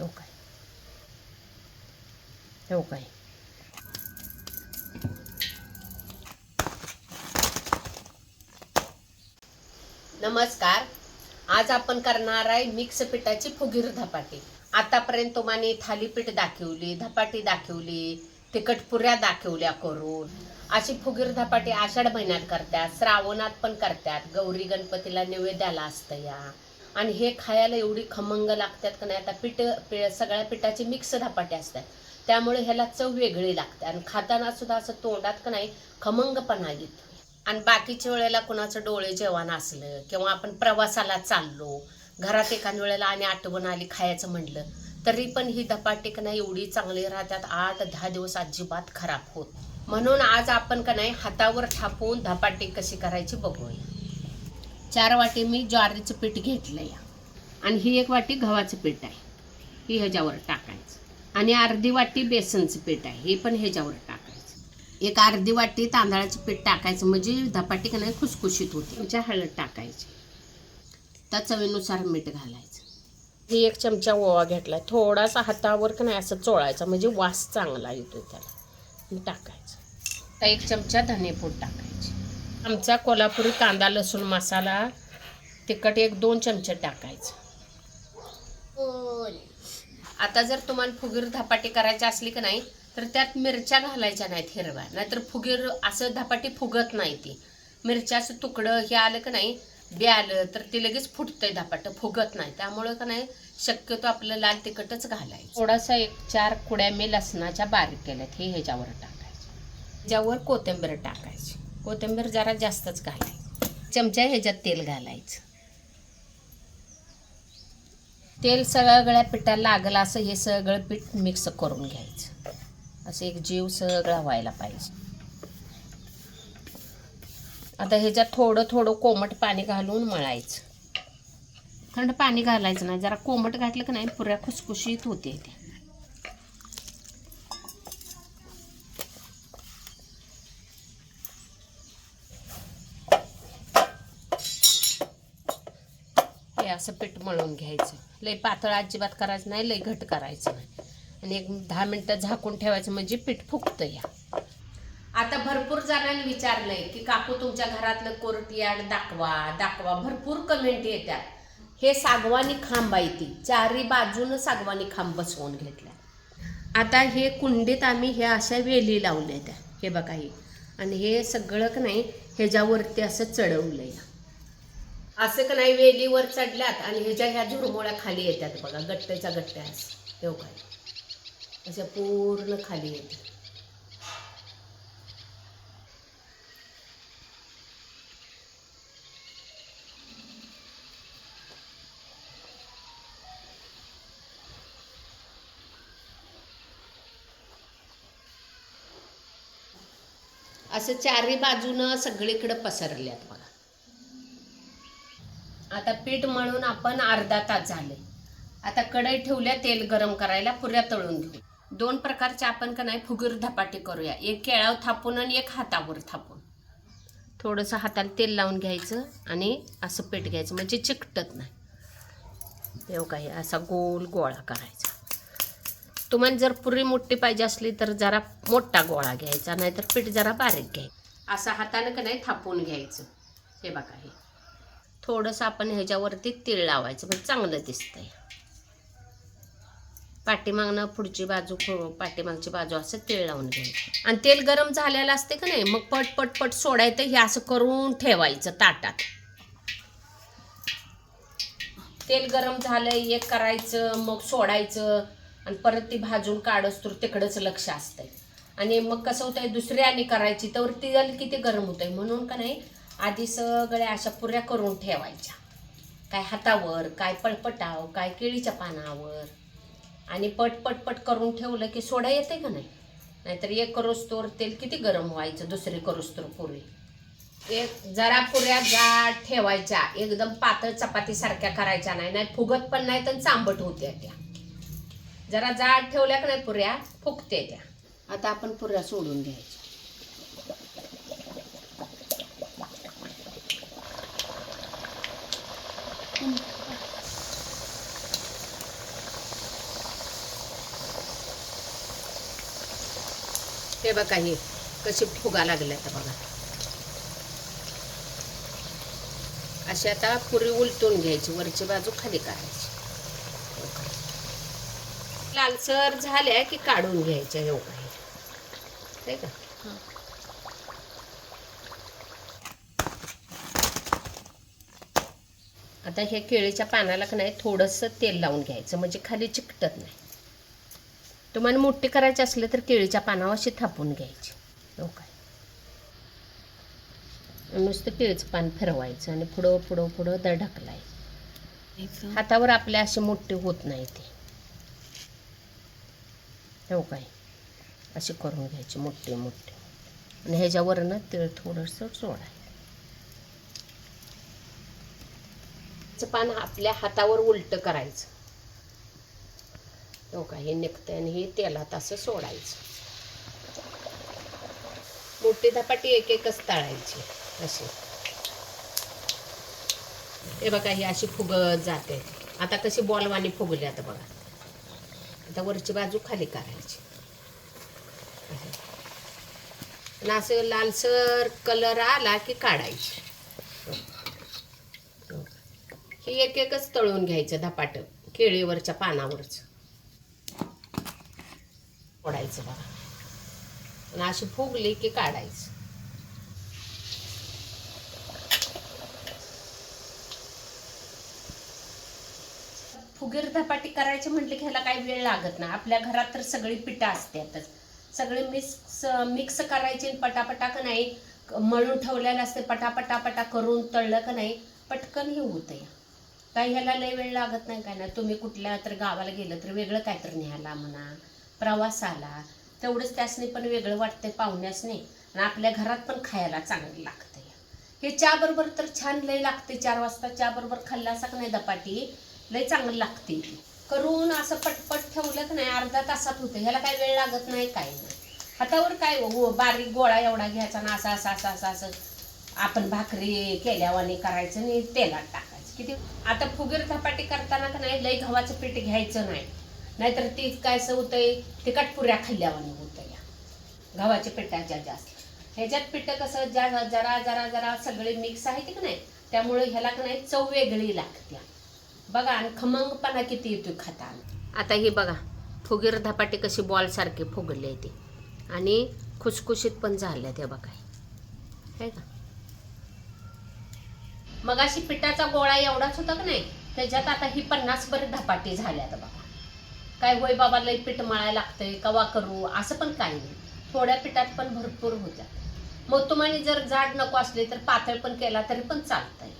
हो काय काय नमस्कार. आज आपण करणार आहे मिक्स पिठाची फुगीर धपाटी. आतापर्यंत तुम्हाला थालीपीठ दाखवली धपाटी दाखवली तिखट पुऱ्या दाखवल्या करून. अशी फुगीर धपाटी आषाढ महिन्यात करतात श्रावणात पण करतात. गौरी गणपतीला नैवेद्याला असतं या. आणि हे खायला एवढी खमंग लागतात का नाही आता पीठ पि- सगळ्या पिठाची मिक्स धपाटे असतात. त्यामुळे ह्याला चव वेगळी लागते. आणि खाताना सुद्धा असं तोंडात का नाही खमंगपणा येतो. आणि बाकीच्या वेळेला कुणाचं डोळे जेवण असलं किंवा आपण प्रवासाला चाललो घरात एखाद्या वेळेला आणि आठवण आली खायचं म्हणलं तरी पण ही धपाटी का नाही एवढी चांगली राहतात आठ दहा दिवस अजिबात खराब होत म्हणून आज आपण का नाही हातावर थापून धपाटी कशी करायची बघूया. चार वाटी मी ज्वारीचं पीठ घेतलं या आणि ही एक वाटी गव्हाचं पीठ आहे. ही ह्याच्यावर टाकायचं. आणि अर्धी वाटी बेसनचं पीठ आहे. हे पण ह्याच्यावर टाकायचं. एक अर्धी वाटी तांदळाचं पीठ टाकायचं. म्हणजे धपाटी का नाही खुसखुशीत होते. म्हणजे हळद टाकायची. त्या चवीनुसार मीठ घालायचं. ही एक चमचा ओवा घेतलाय. थोडासा हातावर का नाही असं चोळायचा. म्हणजे वास चांगला येतो त्याला. टाकायचं. तर एक चमचा धनेपूड टाकायची. आमचा कोल्हापुरी कांदा लसूण मसाला तिखट एक दोन चमचे टाकायचं. आता जर तुम्हाला फुगीर धपाटी करायची असली की नाही तर त्यात मिरच्या घालायच्या नाहीत हिरव्या. नाहीतर फुगीर असं धपाटी फुगत नाही ती. मिरच्याचं तुकडं हे आलं की नाही बी आलं तर ते लगेच फुटतंय धपाटं फुगत नाही. त्यामुळं का नाही शक्यतो आपलं लाल तिखटच घालायचं. थोडासा एक चार कुड्या मी लसणाच्या बारीक केल्यात हे ह्याच्यावर टाकायचं. ह्याच्यावर कोथिंबीर टाकायची. कोथिंबीर जरा जास्तच घालायची. चमचा ह्याच्यात तेल घालायचं. तेल सगळ्या पिठाला लागलं असं हे सगळं पीठ मिक्स करून घ्यायचं. असं एक जीव सगळा व्हायला पाहिजे. आता ह्याच्यात थोडं थोडं कोमट पाणी घालून मळायचं. थंड पाणी घालायचं नाही. जरा कोमट घातलं की नाही पुऱ्या खुसखुशीत होते त्या असं पीठ मळून घ्यायचं. लई पातळ अजिबात करायचं नाही लई घट करायचं नाही. आणि एक दहा मिनटं झाकून ठेवायचं म्हणजे पीठ फुगतं या. आता भरपूर जणांनी विचारलंय की काकू तुमच्या घरातलं कोर्टियार्ड दाखवा दाखवा भरपूर कमेंट येतात. हे सागवानी खांब आहे ती. चारी बाजूनं सागवानी खांब बसवून घेतल्या. आता हे कुंडीत आम्ही हे अशा वेली लावल्या त्या. हे बघा हे. आणि हे सगळं का नाही ह्याच्यावरती असं चढवलंय. असं का नाही वेलीवर चढल्यात आणि ह्याच्या ह्या झुरमोळ्या खाली येतात बघा गट्ट्याच्या गट्ट्या असं. तेव्हा काय. अशा पूर्ण खाली येतात. असं चारही बाजूनं सगळीकडं पसरल्यात बघा. आता पीठ मळून आपण अर्धा तास झाले. आता कढई ठेवल्या तेल गरम करायला पुऱ्या तळून घेऊ. दोन प्रकारचे आपण का नाही फुगीर धपाटी करूया. एक केळाव थापून आणि एक हातावर थापून. थोडंसं हाताला तेल लावून घ्यायचं आणि असं पीठ घ्यायचं म्हणजे चिकटत नाही. तेव्हा काही असा गोल गोळा करायचा. तुम्हाला जर पुरी मोठी पाहिजे असली तर जरा मोठा गोळा घ्यायचा नाहीतर पीठ जरा बारीक घ्यायचं. असं हातानं का नाही थापून घ्यायचं. हे बघा हे. थोडंसं आपण ह्याच्यावरती तीळ लावायचं म्हणजे चांगलं दिसतंय. पाठीमागनं पुढची बाजू पाठीमागची बाजू असं तीळ लावून घ्यायचं. आणि तेल गरम झालेलं असते का नाही मग पट पट पट सोडायचं हे असं करून ठेवायचं ताटात. तेल गरम झालं एक करायचं मग सोडायचं आणि परत ती भाजून काढस तर तिकडंच लक्ष असतंय. आणि मग कसं होतंय दुसरी आणि करायची तर तेल किती गरम होतंय. म्हणून का नाही आधी सगळ्या अशा पुऱ्या करून ठेवायच्या. काय हातावर काय पळपटाव काय केळीच्या पानावर. आणि पट पट पट करून ठेवलं की सोडा येते का नाही? नाहीतर एक करोस्तोर तेल किती गरम व्हायचं दुसरी करोस्तोर पुरी. एक जरा पुऱ्या जाड ठेवायच्या. एकदम पातळ चपातीसारख्या करायच्या नाही नाही फुगत पण नाही तर चांबट होत्या त्या. जरा जाड ठेवल्या का नाही पुऱ्या फुगते त्या. आता आपण पुऱ्या सोडून घ्यायच्या. हे बघा हे कशी फुगा लागल्या तर बघा. अशी आता पुरी उलटून घ्यायची वरची बाजू खाली करायची. लालसर झाल्या की काढून घ्यायच्या हो. काही आता हे केळीच्या पानाला का नाही थोडंसं तेल लावून घ्यायचं म्हणजे खाली चिकटत नाही. तुम्हाला मोठी करायची असले तर केळीच्या पानावर अशी थापून घ्यायची. हो काय? नुसतं केळीचं पान फिरवायचं आणि पुढं पुढं पुढं दर ढकलायचं हातावर आपल्या असे मोठे होत नाही ते. हो काय? असे करून घ्यायचे मोठे मोठे. आणि ह्याच्यावरनं तेल थोडंसं सोडायचं. पान आपल्या हातावर उलट करायचं. हो का हे निघतंय आणि हे तेलात असं सोडायचं. मोठी धपाटी एक एकच तळायची अशी. हे बघा ही अशी फुगत जाते. आता कशी बॉलवानी फुगली आता बघा. आता वरची बाजू खाली करायची. आणि असं लालसर कलर आला की काढायची. ही एक एकच तळून घ्यायचं धपाट केळीवरच्या पानावरचं. फोडायचं बघा. आणि अशी फुगली की काढायचं. फुगीर धपाटी करायची म्हटले की ह्याला काही वेळ लागत नाही. आपल्या घरात तर सगळी पिठं असतातच. सगळे मिक्स मिक्स करायचे आणि पटापटा का नाही मळून ठेवलेलं असते पटापटा पटा करून तळलं का नाही पटकन हे होतं काही ह्याला लय वेळ लागत नाही काय नाही. तुम्ही कुठल्या तर गावाला गेलं तर वेगळं काय तर न्यायला म्हणा. प्रवासाला तेवढंच त्यासनी पण वेगळं वाटतंय पाहुण्यासनी आणि आपल्या घरात पण खायला चांगलं लागतंय. हे चहा बरोबर तर छान लय लागते चार वाजता चहा बरोबर खाल्ला का नाही दपाटी? लय चांगलं लागते करून असं पटपट ठेवलं की नाही अर्धा तासात होतं ह्याला काय वेळ लागत नाही काय नाही. हातावर काय हो, हो बारीक गोळा एवढा घ्यायचा ना असा असा असा असं असं आपण भाकरी केल्यावाने करायचं आणि तेलात टाकायचं. किती? आता फुगीर धपाटी करताना का नाही लय गव्हाचं पीठ घ्यायचं नाही. नाहीतर ती काय असं होतंय तिखट पुऱ्या खाल्ल्यावाने होतं या गव्हाच्या पिठाच्या जास्त ह्याच्यात पिठं कसं ज्या जरा जरा जरा सगळे मिक्स आहे की नाही त्यामुळे ह्याला का नाही चव वेगळी लागते. बघा आणि खमंगपणा किती येतो खाता आता हे बघा फुगीर धपाटी कशी बॉलसारखे फुगले ते. ती आणि खुसखुशीत पण झाल्या त्या बघा आहे का? मग अशी पिठाचा गोळा एवढाच होता का नाही त्याच्यात आता ही पन्नास बरं धपाटी झाल्या बघा. काय होय बाबा लई पीठ मळायला लागतंय कवा करू असं पण काही नाही. थोड्या पिठात पण भरपूर होत्या. मग तुम्हाला जर जाड नको असले तर पातळ पण केला तरी पण चालतंय.